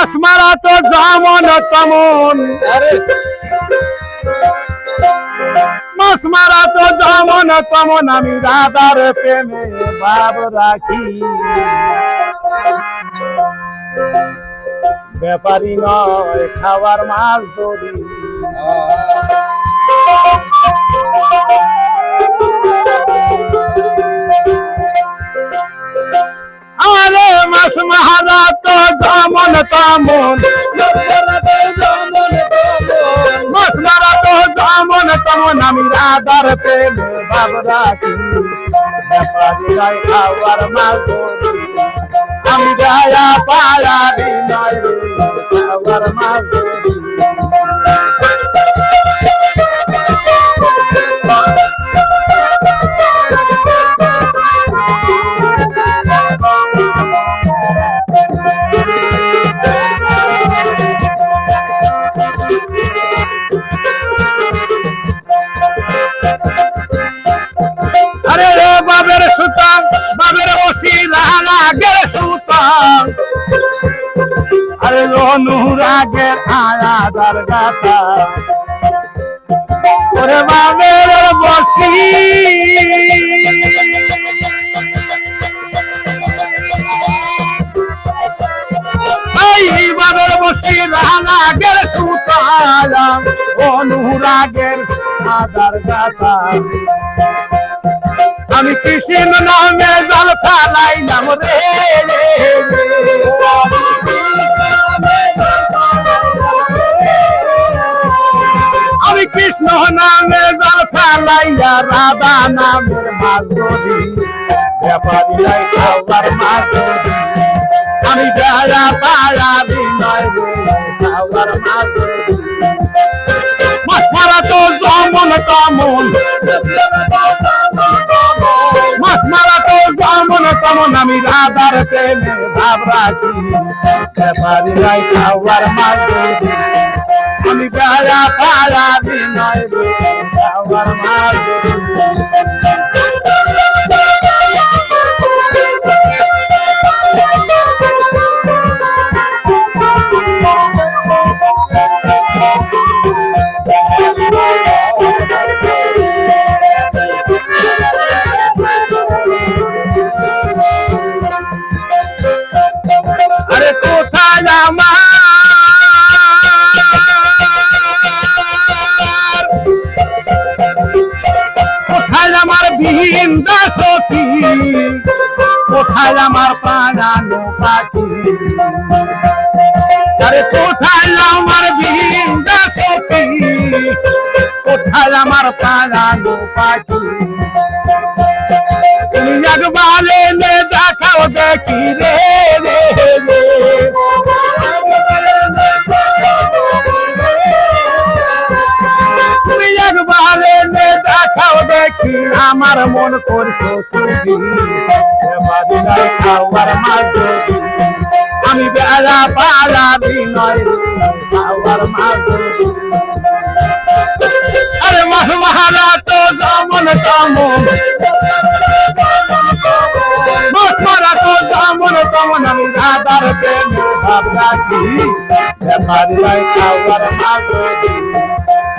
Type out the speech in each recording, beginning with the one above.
মাছ মারা তো যেমন তেমন। মাছ মারা তো যেমন তেমন আমি রাধার প্রেমে ভাব রাখি। ব্যাপারী নয় খাবার মাছ ধরি তেমন মাছ মারা তো আমি রাধার প্রেমে ভাব রাখি। ব্যাপারী নয় মাছ আমি গায়া পায়ারি নয় রে মাছ অনুরাগের আয়াদার গাতা ওরে বাবের বসি। আমি কৃষ্ণ নামে জল ফেলাইলাম রে। রাধা নামের মাছ ধরি ব্যাপারী নাই খাবার মাছ ধরি আমি গায়া পায়া বিনয় রে খাবার মাছ ধরি মাছ মারা তো জমন কমন মাছ তো যেমন তেমন, আমি রাধার প্রেমে ভাব রাখি ব্যাপারী নাই খাওয়ার মাছ ধরি। আমি গায়া পায়া বিনয় আমার খাওয়ার কোথায় আমার প্রাণানো পাখি। আরে কোথায় আমার বিন্দা সখী কোথায় আমার প্রাণানো পাখি? তুমি একবার দেখাও দেখি রে রে। দেখি, আমার মন করছ সুখী। এবারে নাই খাওয়ার আমি বেলা পালা বিনয় খাওয়ার মাছ আরে মাছ মহারা তো মাছ মারা তো আমি রাধার প্রেমে ভাব রাখি। ব্যাপারী নাই খাওয়ার মাছ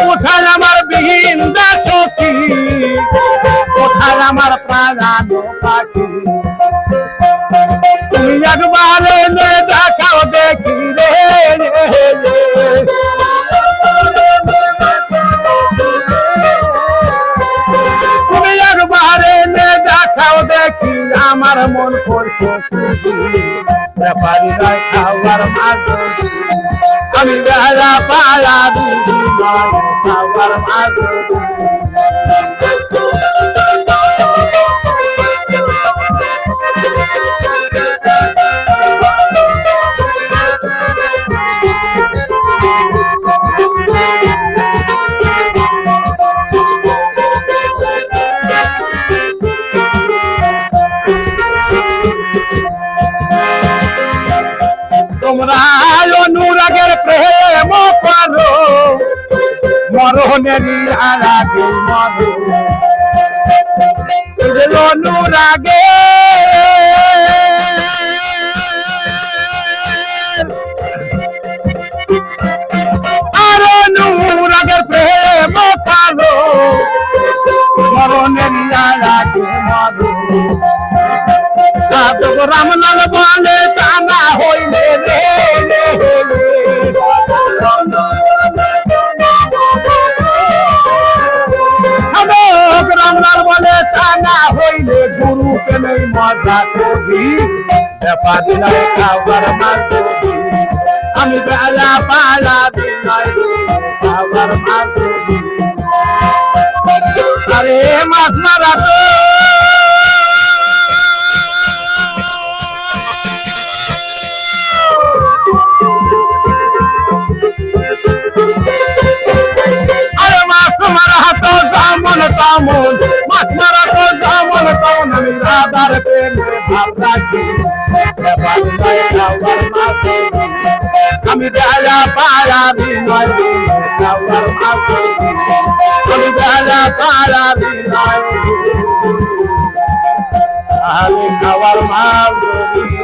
কোথায় আমার বৃন্দা সখী কোথায় আমার প্রাণ তুমি একবার দেখাও দেখি রে। তুমি একবার দেখাও দেখি আমার মন করছ আমি বেলা পায়া দিদি নয় খাওয়ার মাঝে তোমরা মরণের আগে মরো তোদের অনুরাগে। আর অনুরাগের প্রেম করো মরণের আগে মরো সাধক রামলাল বলে বলে টানা হইলে গুরু কেনে মজা করি ব্যাপারি খাবার মাঝে আমি বেলা পালা খাবার মাঝে আরে মাছ মারা তো। তেমন আমি রাধার প্রেমে ভাব রাখি। আমি বেলা পায়া বিনয় খাওয়ার মাঝে আমি বেলা পায়া বিনয় আমি খাওয়ার মাঝে